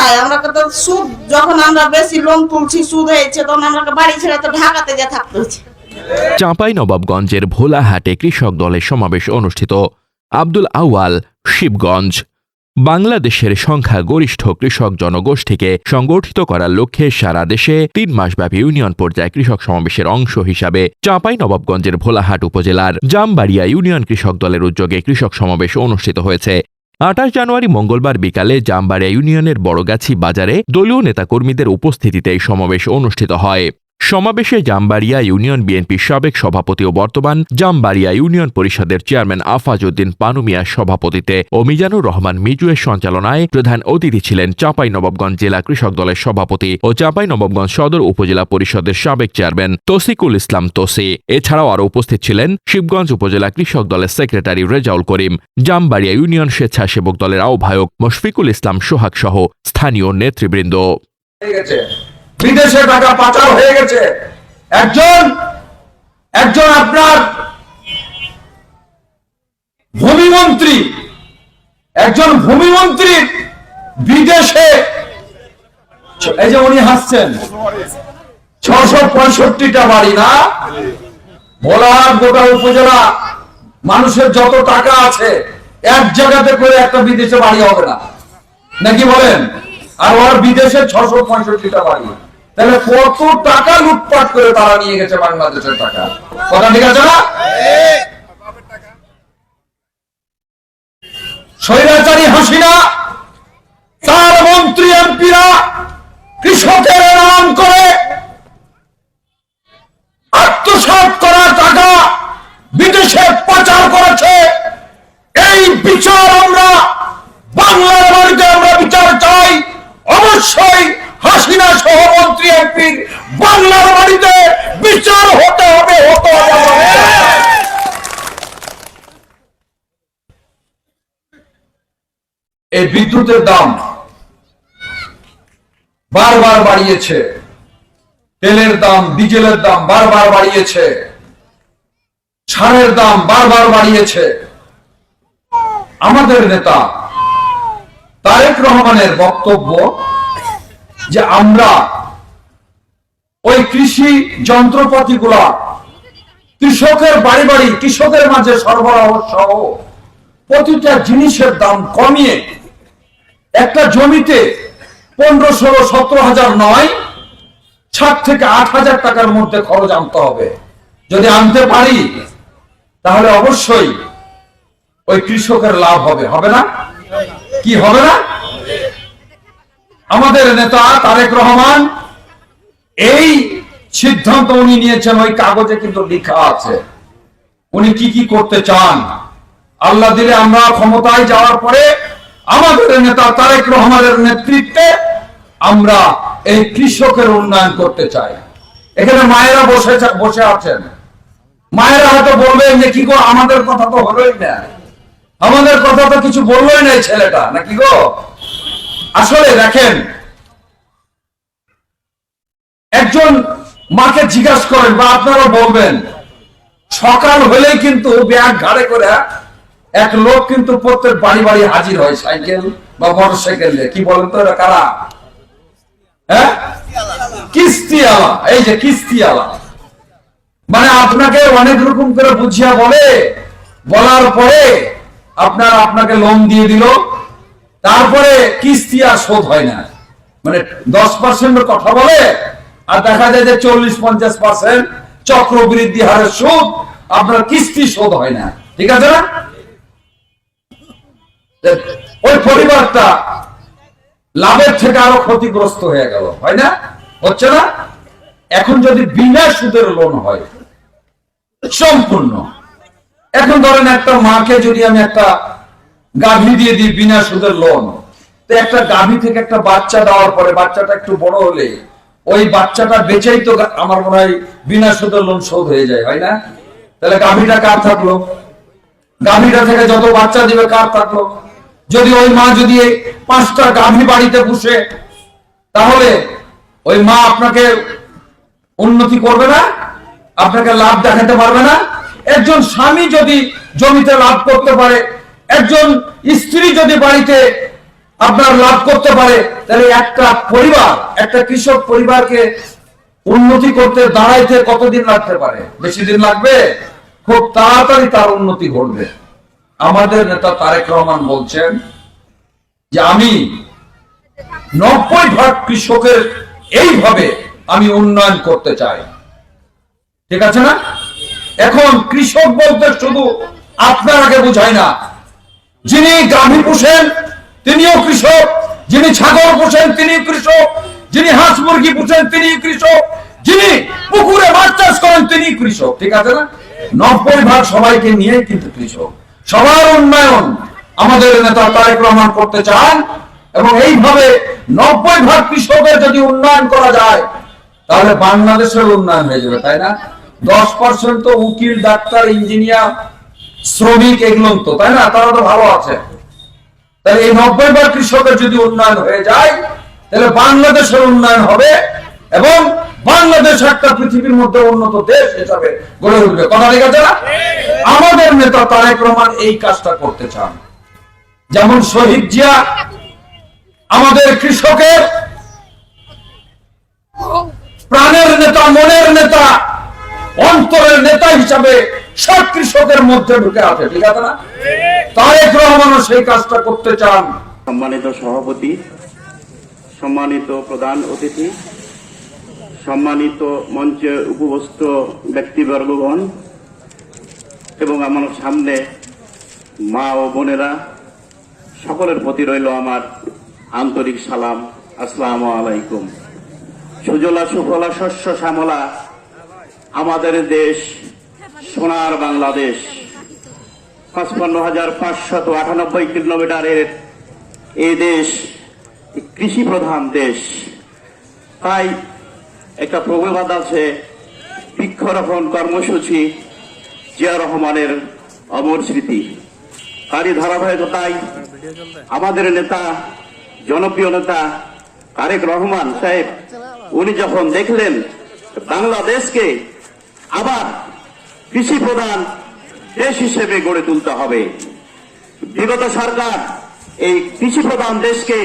চাই আমরা তো সুদ, যখন আমরা বেশি লোন তুলছি, সুদ হয়েছে, তখন আমরা বাড়ি ছেড়ে তো ঢাকাতে গিয়ে থাকতে হচ্ছে। চাঁপাই নবাবগঞ্জের ভোলাহাটে কৃষক দলের সমাবেশ অনুষ্ঠিত। আব্দুল আউয়াল, শিবগঞ্জ। বাংলাদেশের সংখ্যা গরিষ্ঠ কৃষক জনগোষ্ঠীকে সংগঠিত করার লক্ষ্যে সারা দেশে তিন মাসব্যাপী ইউনিয়ন পর্যায়ে কৃষক সমাবেশের অংশ হিসাবে চাঁপাই নবাবগঞ্জের ভোলাহাট উপজেলার জামবাড়িয়া ইউনিয়ন কৃষক দলের উদ্যোগে কৃষক সমাবেশ অনুষ্ঠিত হয়েছে। আঠাশ জানুয়ারি মঙ্গলবার বিকালে জামবাড়িয়া ইউনিয়নের বড়গাছি বাজারে দলীয় নেতাকর্মীদের উপস্থিতিতে এই সমাবেশ অনুষ্ঠিত হয়। সমাবেশে জামবাড়িয়া ইউনিয়ন বিএনপির সাবেক সভাপতি ও বর্তমান জামবাড়িয়া ইউনিয়ন পরিষদের চেয়ারম্যান আফাজ উদ্দিন পানুমিয়ার সভাপতিতে ও মিজানুর রহমান মিজুয়ের সঞ্চালনায় প্রধান অতিথি ছিলেন চাঁপাই নবাবগঞ্জ জেলা কৃষক দলের সভাপতি ও চাঁপাই নবাবগঞ্জ সদর উপজেলা পরিষদের সাবেক চেয়ারম্যান তসিকুল ইসলাম তোসি। এছাড়াও আরও উপস্থিত ছিলেন শিবগঞ্জ উপজেলা কৃষক দলের সেক্রেটারি রেজাউল করিম, জামবাড়িয়া ইউনিয়ন স্বেচ্ছাসেবক দলের আহ্বায়ক মশফিকুল ইসলাম সোহাগ সহ স্থানীয় নেতৃবৃন্দ। বিদেশে টাকা পাচার হয়ে গেছে। একজন একজন আপনার ভূমিমন্ত্রী, একজন ভূমিমন্ত্রী বিদেশে, এই যে উনি হাসছেন। ছশো পঁয়ষট্টিটা বাড়ি না? ভোলাহাট গোটা উপজেলা, মানুষের যত টাকা আছে, এক জায়গাতে করে একটা বিদেশে বাড়ি হবে না। নাকি বলেন? আর ওর বিদেশে ছশো পঁয়ষট্টিটা বাড়ি। তাহলে কত টাকা লুটপাট করে তারা নিয়ে গেছে বাংলাদেশের টাকা? কথা ঠিক আছে না? স্বৈরাচারী হাসিনা, তার মন্ত্রী এমপিরা কৃষকের নাম করে আত্মসাৎ করা টাকা বিদেশে পাচার করেছে। এই বিচার আমরা বাংলার বাড়িতে আমরা বিচার চাই অবশ্যই হাসিনা সহমন্ত্রী এমপির বাংলার বাড়িতে বিচার হতে হবে হতে হবে। এই বিদ্যুতের দাম বারবার বাড়িয়েছে। তেলের দাম, ডিজেলের দাম বারবার বাড়িয়েছে। সারের দাম বারবার বাড়িয়েছে। আমাদের নেতা তারেক রহমানের বক্তব্য যে আমরা ওই কৃষি যন্ত্রপাতিগুলা কৃষকের বাড়ি বাড়ি, কৃষকের মাঝে সরবরাহ সহ প্রতিটা জিনিসের দাম কমিয়ে একটা জমিতে পনেরো, ষোলো, সতেরো হাজার নয় সাত থেকে আট হাজার টাকার মধ্যে খরচ আনতে হবে। যদি আনতে পারি, তাহলে অবশ্যই ওই কৃষকের লাভ হবে। হবে না? কি হবে না? আমাদের নেতা তারেক রহমান এই সিদ্ধান্ত উনি নিয়েছেন, ওই কাগজে কিন্তু লেখা আছে। উনি কি কি করতে চান? আল্লাহ দিলে আমরা ক্ষমতায় যাওয়ার পরে আমাদের নেতা তারেক রহমানের নেতৃত্বে আমরা এই কৃষকের উন্নয়ন করতে চাই। এখানে মায়েরা বসে বসে আছেন। মায়েরা হয়তো বলবেন যে, কি গো, আমাদের কথা তো হলোই না। আমাদের কথা তো কিছু বললোই না ছেলেটা, নাকি গো? আসলে দেখেন একজন মাকে জিজ্ঞাসা করেন বা আপনারা বলবেন, সকাল হলেই কিন্তু ব্যাগ ঘাড়ে করে এক লোক কিন্তু প্রত্যেক বাড়ি বাড়ি হাজির হয়, সাইকেল বা মোটর সাইকেল কি বলেন তো এরা কারা? হ্যাঁ? এই যে মানে আপনাকে অনেক রকম করে বুঝিয়া বলে, বলার পরে আপনার আপনাকে লোন দিয়ে দিল, তারপরে কিস্তি আর শোধ হয় না। মানে দশ পার্সেন্ট কথা বলে আর দেখা যায় যে চল্লিশ, পঞ্চাশ পার্সেন্ট চক্রবৃদ্ধি হারের সুদ, আপনার কিস্তি শোধ হয় না। ঠিক আছে না? ওই পরিবারটা লাভের থেকে আরও ক্ষতিগ্রস্ত হয়ে গেল, হয় না? হচ্ছে না? এখন যদি বিনা সুদের লোন হয়, সম্পূর্ণ। এখন ধরেন একটা মাকে যদি আমি একটা গাভী দিয়ে দিই বিনা সুদের লোন তো একটা গাভী থেকে একটা বাচ্চা দেওয়ার পরে বাচ্চাটা একটু বড় হলে ওই বাচ্চাটা বেচেই তো আমার মনে হয় বিনা সুদের লোন শোধ হয়ে যায়, হয় না? তাহলে গাভীটা কার থাকল? গাভীটা থেকে যত বাচ্চা দিবে, কার থাকল? যদি ওই মা যদি পাঁচটা গাভী বাড়িতে বসে তাহলে ওই মা আপনাকে উন্নতি করবে না? আপনাকে লাভ দেখাতে পারবে না? একজন স্বামী যদি জমিতে লাভ করতে পারে, একজন স্ত্রী যদি বাড়িতে আপনার লাভ করতে পারে, তাহলে একটা পরিবার, একটা কৃষক পরিবারকে উন্নতি করতে, দাঁড়াইতে কতদিন লাগতে পারে? বেশি দিন লাগবে? খুব তাড়াতাড়ি তার উন্নতি ঘটবে। আমাদের নেতা তারেক রহমান বলছেন যে, আমি নব্বই ভাগ কৃষকের এইভাবে আমি উন্নয়ন করতে চাই। ঠিক আছে না? এখন কৃষক বলতে শুধু আপনার আগে বুঝায় না, যিনি গাভী পোষেন তিনিও কৃষক, যিনি ছাগল পোষেন তিনি কৃষক, যিনি হাঁস মুরগি পোষেন তিনি কৃষক, যিনি পুকুরে মাছ চাষ করেন তিনি কৃষক, ঠিক আছে না? নব্বই ভাগ সবাইকে নিয়ে কিন্তু কৃষক। সবার উন্নয়ন আমাদের নেতা তারেক রহমান করতে চান এবং এইভাবে নব্বই ভাগ কৃষকের যদি উন্নয়ন করা যায়, তাহলে বাংলাদেশের উন্নয়ন হয়ে যাবে, তাই না? দশ পার্সেন্ট তো উকিল, ডাক্তার, ইঞ্জিনিয়ার, শ্রমিক এগুলো তো, তাই না? তারা তো ভালো আছে। তাহলে এই নব্বই বার কৃষকের যদি উন্নয়ন হয়ে যায়, তাহলে বাংলাদেশের উন্নয়ন হবে এবং বাংলাদেশ একটা পৃথিবীর মধ্যে উন্নত দেশ হিসাবে গড়ে উঠবে। কথা ঠিক না? আমাদের নেতা তারেক রহমান এই কাজটা করতে চান। যেমন শহীদ জিয়া, আমাদের কৃষকের প্রাণের নেতা, মনের নেতা অন্তরের নেতা হিসাবে সব কৃষকের মধ্যে ঢুকে আছে, ঠিক আছে না? তারেক রহমানও সেই কাজটা করতে চান। সম্মানিত সভাপতি, সম্মানিত প্রধান অতিথি, সম্মানিত মঞ্চে উপস্থিত ব্যক্তিবর্গগণ এবং আমার সামনে মা ও বোনেরা, সকলের প্রতি রইল আমার আন্তরিক সালাম। আসসালামু আলাইকুম। সুজলা সুফলা শস্য শ্যামলা আমাদের দেশ সোনার বাংলাদেশ। পাঁচপান্ন হাজার পাঁচশত আটানব্বই কিলোমিটারের এই দেশ কৃষি প্রধান দেশ। তাই একটা প্রবাদ আছে, বৃক্ষরোপণ কর্মসূচি জিয়া রহমানের অমর স্মৃতি। তারই ধারাবাহিকতায় আমাদের নেতা, জনপ্রিয় নেতা তারেক রহমান সাহেব, উনি যখন দেখলেন বাংলাদেশকে আবার কৃষি প্রধান দেশ হিসেবে গড়ে তুলতে হবে। বিগত সরকার এই কৃষি প্রধান দেশকে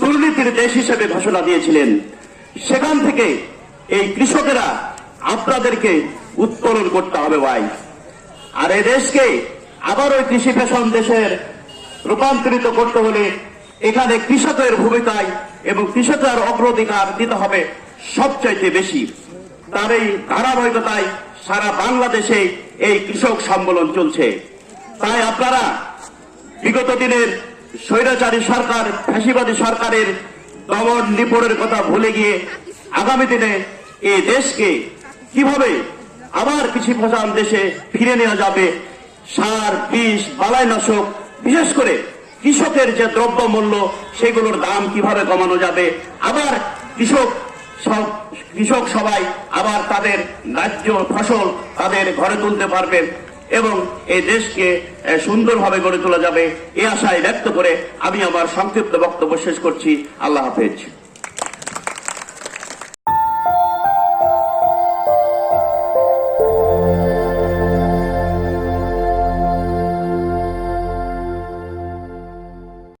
দুর্নীতির দেশ হিসেবে ঘোষণা দিয়েছিলেন। সেখান থেকে এই কৃষকেরা আপনাদেরকে উত্তোলন করতে হবে ভাই। আর এই দেশকে আবার ওই কৃষি পেশন দেশের রূপান্তরিত করতে হলে এখানে কৃষকের ভূমিকায় এবং কৃষকের অগ্রাধিকার দিতে হবে সবচাইতে বেশি। তার এই ধারাবাহিকতায় সারা বাংলাদেশে এই কৃষক সম্মেলন চলছে। তাই আপনারা বিগত দিনের স্বৈরাচারী সরকার, ফ্যাসিবাদী সরকারের দমন নিপড়ের কথা ভুলে গিয়ে আগামী দিনে এই দেশকে কীভাবে আবার কৃষি প্রধান দেশে ফিরে নেওয়া যাবে, সার, বিষ, বালাইনাশক, বিশেষ করে কৃষকের যে দ্রব্য মূল্য সেগুলোর দাম কীভাবে কমানো যাবে, আবার কৃষক সব কৃষক সবাই আবার তাদের ন্যায্য ফসল তাদের ঘরে তুলতে পারবেন এবং এই দেশকে সুন্দরভাবে গড়ে তোলা যাবে। এ আশায় ব্যক্ত করে আমি আমার সংক্ষিপ্ত বক্তব্য শেষ করছি। আল্লাহ হাফেজ।